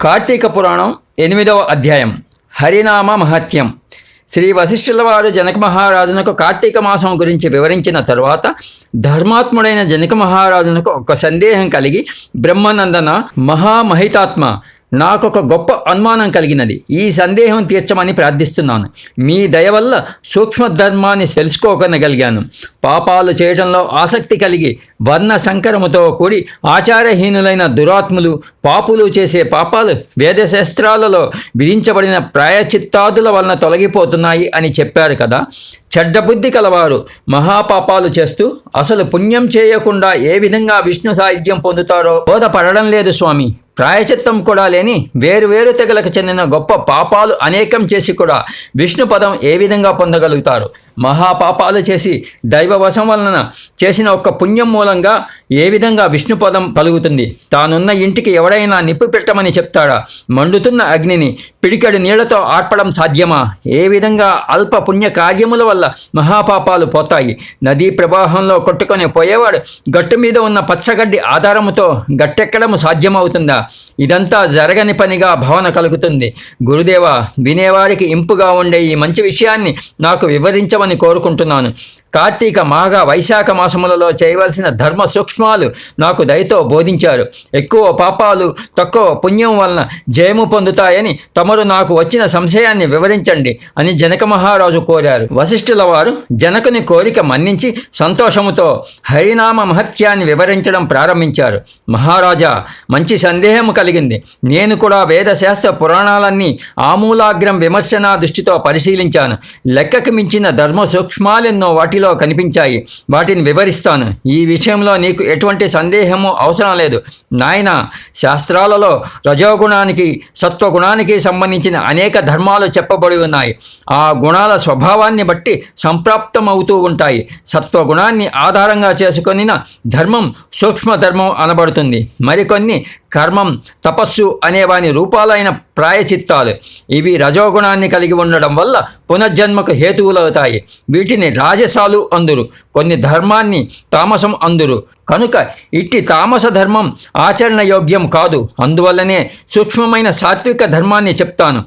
కార్తీక పురాణం ఎనిమిదవ అధ్యాయం. హరినామ మహత్యం. శ్రీ వశిష్ఠుల వారు జనక మహారాజునకు కార్తీక మాసం గురించి వివరించిన తరువాత ధర్మాత్ముడైన జనక మహారాజునకు ఒక సందేహం కలిగి బ్రహ్మనందన మహామహితాత్మ నాకొక గొప్ప అనుమానం కలిగినది. ఈ సందేహం తీర్చమని ప్రార్థిస్తున్నాను. మీ దయ వల్ల సూక్ష్మధర్మాన్ని తెలుసుకోగలగలిగాను పాపాలు చేయడంలో ఆసక్తి కలిగి వర్ణ సంకరముతో కూడి ఆచారహీనులైన దురాత్ములు పాపులు చేసే పాపాలు వేదశాస్త్రాలలో విధించబడిన ప్రాయచిత్తాదుల వలన తొలగిపోతున్నాయి అని చెప్పారు కదా. చెడ్డబుద్ధి కలవారు మహాపాపాలు చేస్తూ అసలు పుణ్యం చేయకుండా ఏ విధంగా విష్ణు సాహిత్యం పొందుతారో బోధపడడం లేదు స్వామి. ప్రాయచిత్తం కూడా లేని వేరు వేరు తెగలకు చెందిన గొప్ప పాపాలు అనేకం చేసి కూడా విష్ణు పదం ఏ విధంగా పొందగలుగుతారు? మహాపాపాలు చేసి దైవవశం వలన చేసిన ఒక్క పుణ్యం మూలంగా ఏ విధంగా విష్ణుపదం పలుగుతుంది తానున్న ఇంటికి ఎవడైనా నిప్పు పెట్టమని చెప్తాడా? మండుతున్న అగ్నిని పిడికెడు నీళ్ళతో ఆర్పడం సాధ్యమా? ఏ విధంగా అల్ప పుణ్య కార్యముల వల్ల మహాపాపాలు పోతాయి? నదీ ప్రవాహంలో కొట్టుకొని పోయేవాడు గట్టు మీద ఉన్న పచ్చగడ్డి ఆధారముతో గట్టెక్కడము సాధ్యమవుతుందా? ఇదంతా జరగని పనిగా భావన కలుగుతుంది. గురుదేవ వినేవారికి ఇంపుగా ఉండే ఈ మంచి విషయాన్ని నాకు వివరించమని కోరుకుంటున్నాను. కార్తీక మాఘ వైశాఖ మాసములలో చేయవలసిన ధర్మ సూక్ష్మాలు నాకు దయతో బోధించారు. ఎక్కువ పాపాలు తక్కువ పుణ్యం వలన జయము పొందుతాయని తమరు నాకు వచ్చిన సంశయాన్ని వివరించండి అని జనక మహారాజు కోరారు. వశిష్ఠుల వారు జనకుని కోరిక మన్నించి సంతోషముతో హరినామ మహత్యాన్ని వివరించడం ప్రారంభించారు. మహారాజా మంచి సందేహం కలిగి కలిగింది. నేను కూడా వేదశాస్త్ర పురాణాలన్నీ ఆమూలాగ్రం విమర్శనా దృష్టితో పరిశీలించాను. లెక్కకు మించిన ధర్మ సూక్ష్మాలెన్నో వాటిలో కనిపించాయి. వాటిని వివరిస్తాను. ఈ విషయంలో నీకు ఎటువంటి సందేహము అవసరం లేదు. నాయన శాస్త్రాలలో రజోగుణానికి సత్వగుణానికి సంబంధించిన అనేక ధర్మాలు చెప్పబడి ఉన్నాయి. ఆ గుణాల స్వభావాన్ని బట్టి సంప్రాప్తమవుతూ ఉంటాయి. సత్వగుణాన్ని ఆధారంగా చేసుకొనిన ధర్మం సూక్ష్మ ధర్మం అనబడుతుంది. మరికొన్ని కర్మం తపస్సు అనేవాని రూపాలైన ప్రాయచిత్తాలు. ఇవి రజోగుణాన్ని కలిగి ఉండడం వల్ల పునర్జన్మకు హేతువులవుతాయి. వీటిని రాజసాలు అందురు. కొన్ని ధర్మాన్ని తామసం అందురు. కనుక ఇట్టి తామస ధర్మం ఆచరణ యోగ్యం కాదు. అందువల్లనే సూక్ష్మమైన సాత్విక ధర్మాన్ని చెప్తాను.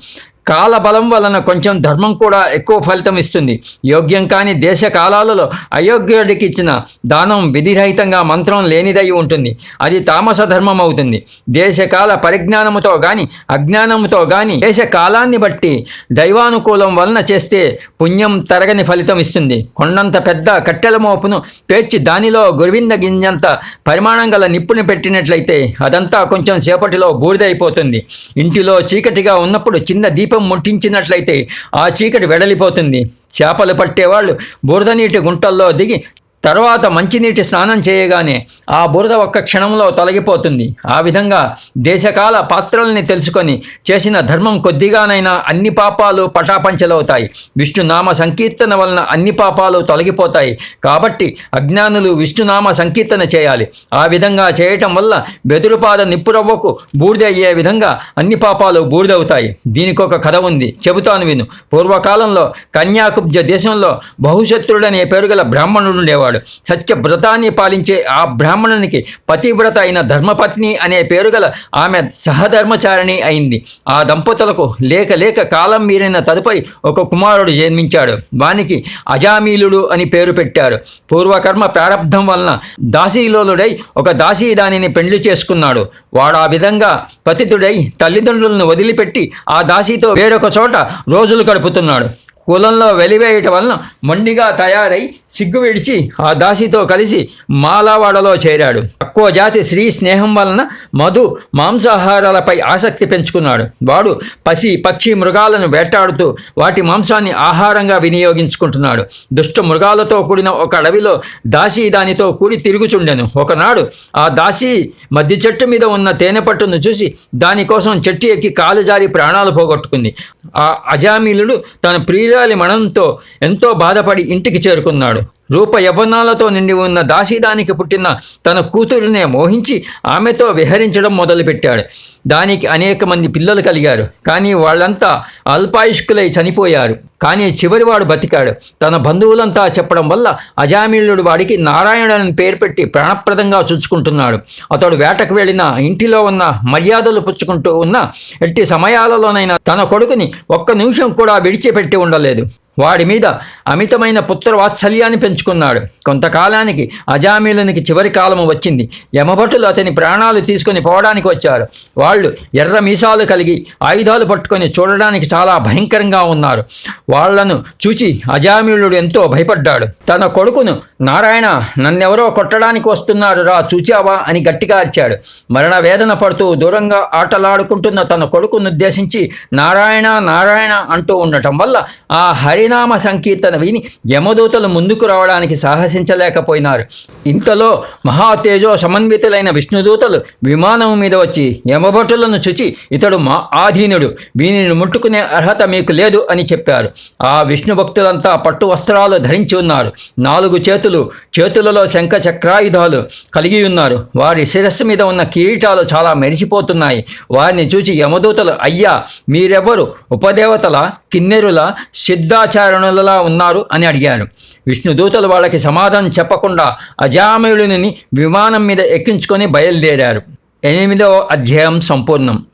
కాలబలం వలన కొంచెం ధర్మం కూడా ఎక్కువ ఫలితం ఇస్తుంది. యోగ్యం కాని దేశ కాలాలలో అయోగ్యుడికి ఇచ్చిన దానం విధిరహితంగా మంత్రం లేనిదై ఉంటుంది. అది తామస ధర్మం అవుతుంది. దేశకాల పరిజ్ఞానముతో గాని అజ్ఞానముతో గాని దేశ కాలాన్ని బట్టి దైవానుకూలం వలన చేస్తే పుణ్యం తరగని ఫలితం ఇస్తుంది. కొండంత పెద్ద కట్టెల మోపును పేర్చి దానిలో గురువింద గింజంత పరిమాణం గల నిప్పుని పెట్టినట్లయితే అదంతా కొంచెం సేపటిలో బూడిదైపోతుంది. ఇంటిలో చీకటిగా ఉన్నప్పుడు చిన్న దీపం ముట్టించినట్లయితే ఆ చీకటి వెడలిపోతుంది. చేపలు పట్టేవాళ్ళు బురద నీటి గుంటల్లో దిగి తర్వాత మంచినీటి స్నానం చేయగానే ఆ బురద ఒక్క క్షణంలో తొలగిపోతుంది. ఆ విధంగా దేశకాల పాత్రల్ని తెలుసుకొని చేసిన ధర్మం కొద్దిగానైనా అన్ని పాపాలు పటాపంచలవుతాయి. విష్ణునామ సంకీర్తన వలన అన్ని పాపాలు తొలగిపోతాయి. కాబట్టి అజ్ఞానులు విష్ణునామ సంకీర్తన చేయాలి. ఆ విధంగా చేయటం వల్ల బెదురుపాద నిప్పురవ్వకు బూడిద అయ్యే విధంగా అన్ని పాపాలు బూడిదవుతాయి. దీనికి ఒక కథ ఉంది. చెబుతాను విను. పూర్వకాలంలో కన్యాకుబ్జ దేశంలో బహుశత్రుడనే పేరు గల బ్రాహ్మణుడు ఉండేవాడు. సత్యవ్రతాన్ని పాలించే ఆ బ్రాహ్మణునికి పతివ్రత అయిన ధర్మపత్ని అనే పేరు గల ఆమె సహధర్మచారిణి అయింది. ఆ దంపతులకు లేక లేక కాలం మీరిన తదుపరి ఒక కుమారుడు జన్మించాడు. వానికి అజామీలుడు అని పేరు పెట్టారు. పూర్వకర్మ ప్రారంధం వలన దాసీలోలుడై ఒక దాసీ దానిని పెండ్లి చేసుకున్నాడు. వాడు ఆ విధంగా పతితుడై తల్లిదండ్రులను వదిలిపెట్టి ఆ దాసీతో వేరొక చోట రోజులు గడుపుతున్నాడు. కులంలో వెలివేయటం వలన మొండిగా తయారై సిగ్గు విడిచి ఆ దాసితో కలిసి మాలావాడలో చేరాడు. తక్కువ జాతి స్త్రీ స్నేహం వలన మధు మాంసాహారాలపై ఆసక్తి పెంచుకున్నాడు. వాడు పసి పక్షి మృగాలను వేటాడుతూ వాటి మాంసాన్ని ఆహారంగా వినియోగించుకుంటున్నాడు. దుష్ట మృగాలతో కూడిన ఒక అడవిలో దాసి దానితో కూడి తిరుగుచుండెను. ఒకనాడు ఆ దాసి మధ్య చెట్టు మీద ఉన్న తేనె పట్టును చూసి దానికోసం చెట్టు ఎక్కి కాలు జారి ప్రాణాలు పోగొట్టుకుంది. ఆ అజామీలుడు తన ప్రియురాలి మణంతో ఎంతో బాధపడి ఇంటికి చేరుకున్నాడు. రూప యవ్వనాలతో నిండి ఉన్న దాసీదానికి పుట్టిన తన కూతురునే మోహించి ఆమెతో విహరించడం మొదలుపెట్టాడు. దానికి అనేక మంది పిల్లలు కలిగారు. కానీ వాళ్ళంతా అల్పాయుష్కులై చనిపోయారు. కానీ చివరివాడు బతికాడు. తన బంధువులంతా చెప్పడం వల్ల అజామిళుడు వాడికి నారాయణుని పేరు పెట్టి ప్రాణప్రదంగా చూసుకుంటున్నాడు అతడు వేటకు వెళ్ళిన ఇంటిలో ఉన్న మర్యాదలు పుచ్చుకుంటూ ఉన్న ఎట్టి సమయాలలోనైనా తన కొడుకుని ఒక్క నిమిషం కూడా విడిచిపెట్టి ఉండలేదు. వాడి మీద అమితమైన పుత్ర వాత్సల్యాన్ని పెంచుకున్నాడు. కొంతకాలానికి అజామీలునికి చివరి కాలము వచ్చింది. యమభటులు అతని ప్రాణాలు తీసుకొని పోవడానికి వచ్చారు. వాళ్ళు ఎర్ర మీసాలు కలిగి ఆయుధాలు పట్టుకొని చూడడానికి చాలా భయంకరంగా ఉన్నారు. వాళ్ళను చూచి అజామీలుడు ఎంతో భయపడ్డాడు. తన కొడుకును నారాయణ నన్నెవరో కొట్టడానికి వస్తున్నారు రా చూచావా? అని గట్టిగా అరిచాడు. మరణ వేదన పడుతూ దూరంగా ఆటలాడుకుంటున్న తన కొడుకును ఉద్దేశించి నారాయణ నారాయణ అంటూ ఉండటం వల్ల ఆ హరి హరినామ సంకీర్తన విని యమదూతలు ముందుకు రావడానికి సాహసించలేకపోయినారు. ఇంతలో మహాతేజో సమన్వితులైన విష్ణుదూతలు విమానం మీద వచ్చి యమభటులను చుచి ఇతడు మా ఆధీనుడు వీనిని ముట్టుకునే అర్హత మీకు లేదు అని చెప్పారు. ఆ విష్ణు భక్తులంతా పట్టు వస్త్రాలు ధరించి ఉన్నారు. నాలుగు చేతులు చేతులలో శంఖ చక్రాయుధాలు కలిగి ఉన్నారు. వారి శిరస్సు మీద ఉన్న కిరీటాలు చాలా మెరిసిపోతున్నాయి. వారిని చూచి యమదూతలు అయ్యా మీరెవ్వరు? ఉపదేవతల? కిన్నెరుల సిద్ధాచారణులలా ఉన్నారు అని అడిగారు. విష్ణుదూతలు వాళ్ళకి సమాధానం చెప్పకుండా అజామయుడిని విమానం మీద ఎక్కించుకొని బయలుదేరారు. ఎనిమిదవ అధ్యాయం సంపూర్ణం.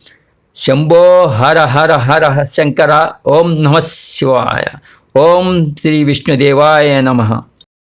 శంభో హర హర హర శంకర ఓం నమ శివాయ. ఓం శ్రీ విష్ణుదేవాయ నమః.